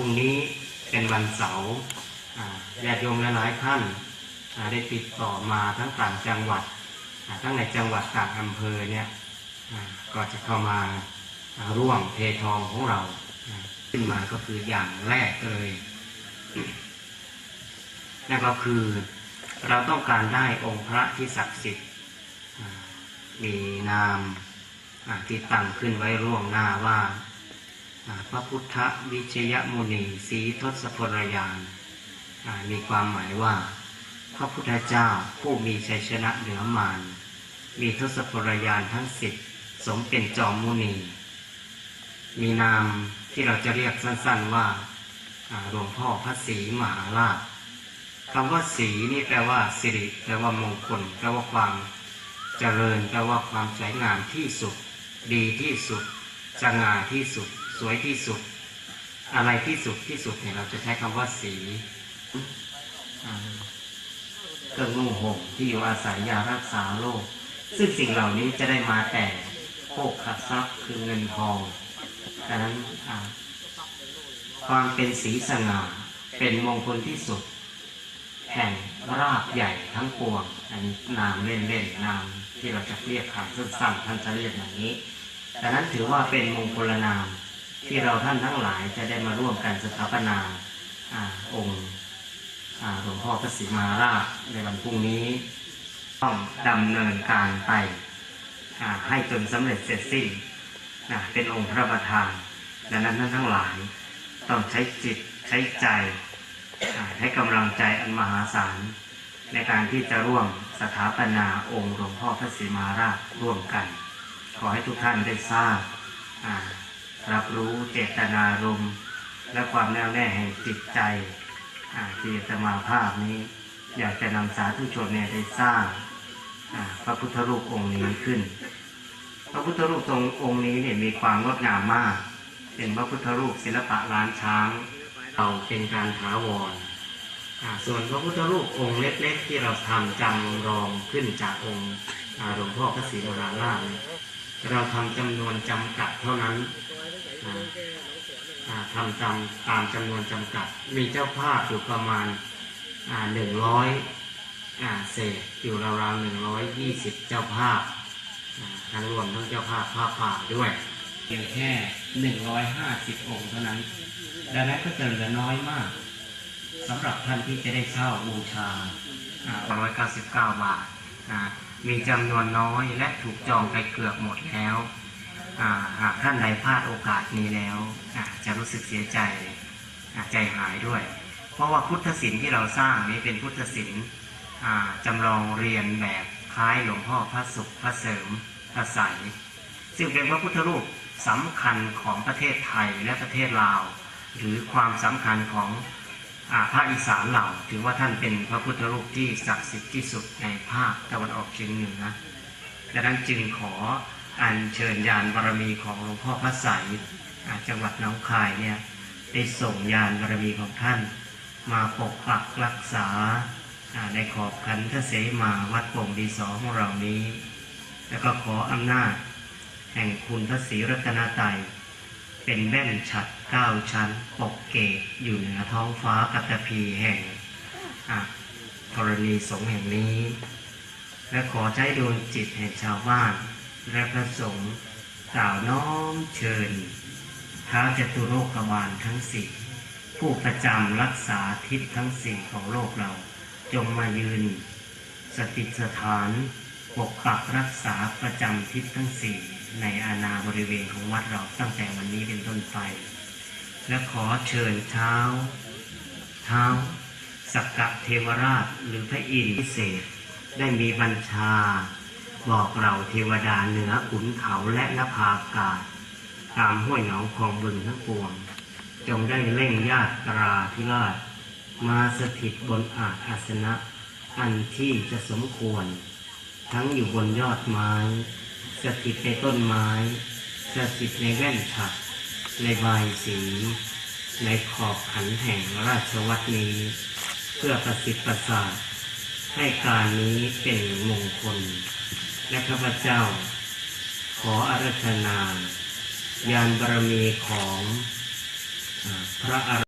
พรุ่งนี้เป็นวันเสาร์ญาติโยมหลายท่านได้ติดต่อมาทั้งต่างจังหวัด ทั้งในจังหวัดต่างอำเภอเนี่ยก็จะเข้ามาร่วมเททองของเรา ขึ้นมาก็คืออย่างแรกเลยนั่นก็คือเราต้องการได้องค์พระที่ศักดิ์สิทธิ์มีนามที่ตั้งขึ้นไว้ร่วงหน้าว่า พระพุทธวิชยมุนีศรีทศพลยานมีความหมายว่า พระพุทธเจ้าผู้มีชัยชนะเหนือมารมีทศพลยานทั้งสิบสมเป็นจอมมุนี มีนามที่เราจะเรียกสั้นๆว่าอ่าหลวงพ่อพระศรีมหาราชคำว่าสีนี่แปลว่าสิริแปลว่ามงคลแปลว่าความเจริญแปลว่าความสวยงามที่สุด ดีที่สุดสง่าที่สุด สวยที่สุด อะไรที่สุดที่สุดเนี่ยเราจะใช้คำว่าสีเครื่องนุ่งห่มที่อยู่อาศัยยารักษาโรคซึ่งสิ่งเหล่านี้จะได้มาแต่โภคทรัพย์คือเงินทองดังนั้นความเป็นสีสง่าเป็นมงคลที่สุด แห่งรากใหญ่ทั้งปวง อันนี้นามเล่นๆนามที่เราจะเรียกคำสั้นๆท่านจะเรียกอย่างนี้ดังนั้นถือว่าเป็นมงคลนาม ที่เราท่านทั้งหลายจะได้มาร่วมกันสถาปนาอาองค์หลวงพ่อพระศรีมาราชในวันพรุ่งนี้ต้องดำเนินการไปอ่าให้จนสำเร็จเสร็จสิ้นนะเป็นองค์พระประธานดังนั้นท่านทั้งหลายต้องใช้จิตใช้ใจให้กำลังใจอันมหาศาลในการที่จะร่วมสถาปนาองค์หลวงพ่อพระศรีมาราชร่วมกัน ขอให้ทุกท่านได้ทราบอ่า รับรู้เจตนารมณ์และความแน่วแน่แห่งจิตใจที่จะมาภาพนี้ อยากจะนำสาธุชนเนี่ยได้สร้างพระพุทธรูปองค์นี้ขึ้น พระพุทธรูปตรงองค์นี้เนี่ยมีความงดงามมาก เป็นพระพุทธรูปศิลปะล้านช้างเราเป็นการถาวรส่วนพระพุทธรูปองค์เล็กๆ ที่เราทำจำลองขึ้นจากองค์หลวงพ่อพระศรีวราราชเราทำจำนวนจำกัดเท่านั้น อ่าอ่าทำจำตามจำนวนจำกัด มีเจ้าภาพอยู่ประมาณหนึ่งร้อยเศษอยู่ราวๆหนึ่งร้อยยี่สิบเจ้าภาพทั้งรวมทั้งเจ้าภาพผ้าป่าด้วยเพียงแค่หนึ่งร้อยห้าสิบองค์เท่านั้น ดังนั้นก็จะเหลือน้อยมากสำหรับท่านที่จะได้เช่าบูชา199บาทอ่าบาทมีจำนวนน้อยและถูกจองไปเกือบหมดแล้ว หากท่านใดพลาดโอกาสนี้แล้วจะรู้สึกเสียใจใจหายด้วย เพราะว่าพุทธศิลป์ที่เราสร้างนี้เป็นพุทธศิลป์จำลองเรียนแบบคล้ายหลวงพ่อพระสุขพระเสริมพระใสซึ่งเป็นพระพุทธรูปสำคัญของประเทศไทยและประเทศลาว หรือความสำคัญของภาคอีสานเราถือว่าท่านเป็นพระพุทธรูปที่ศักดิ์สิทธิ์ที่สุดในภาคตะวันออกเฉียงเหนือดังนั้นจึงขอ อัญเชิญยานบารมีของหลวงพ่อพระไสยจังหวัดหนองคายเนี่ยได้ส่งยานบารมีของท่าน มาปกปักรักษาในขอบขันธเสมาวัดโป่งดีสอของเรานี้ แล้วก็ขออำนาจ แห่งคุณพระศรีรัตนตรัยเป็นแว่นฉัดเก้าชั้นปกเกตอยู่เหนือท้องฟ้าปัตตภีแห่งธรณีสงแห่งนี้ และขอใช้ดวงจิตแห่งชาวบ้าน และพระสงฆ์กล่าวน้อมเชิญท้าจตุโลกบาลทั้งสี่ผู้ประจำรักษาทิศทั้งสี่ของโลกเรา จงมายืนสถิสถานปกปักรักษาประจำทิศทั้งสี่ในอาณาบริเวณของวัดเราตั้งแต่วันนี้เป็นต้นไป และขอเชิญเท้า เท้าสักกะเทวราชหรือพระอินทร์พิเศษได้มีบัญชา บอกเราเทวดาเหนือขุนเขาและนภาอากาศ ตามห้วยหนองคลองบึงทั้งปวง จงได้เร่งญาตราธิราช มาสถิตบนอาจอาสนะ อันที่จะสมควร ทั้งอยู่บนยอดไม้ สถิตในต้นไม้ สถิตในแว่นฉัดในใบสี ในขอบขันแห่งราชวัตรนี้ เพื่อประสิทธิ์ประสาทให้การนี้เป็นมงคล และข้าพเจ้า ขออารัธนา ยานบารมีของอพระอร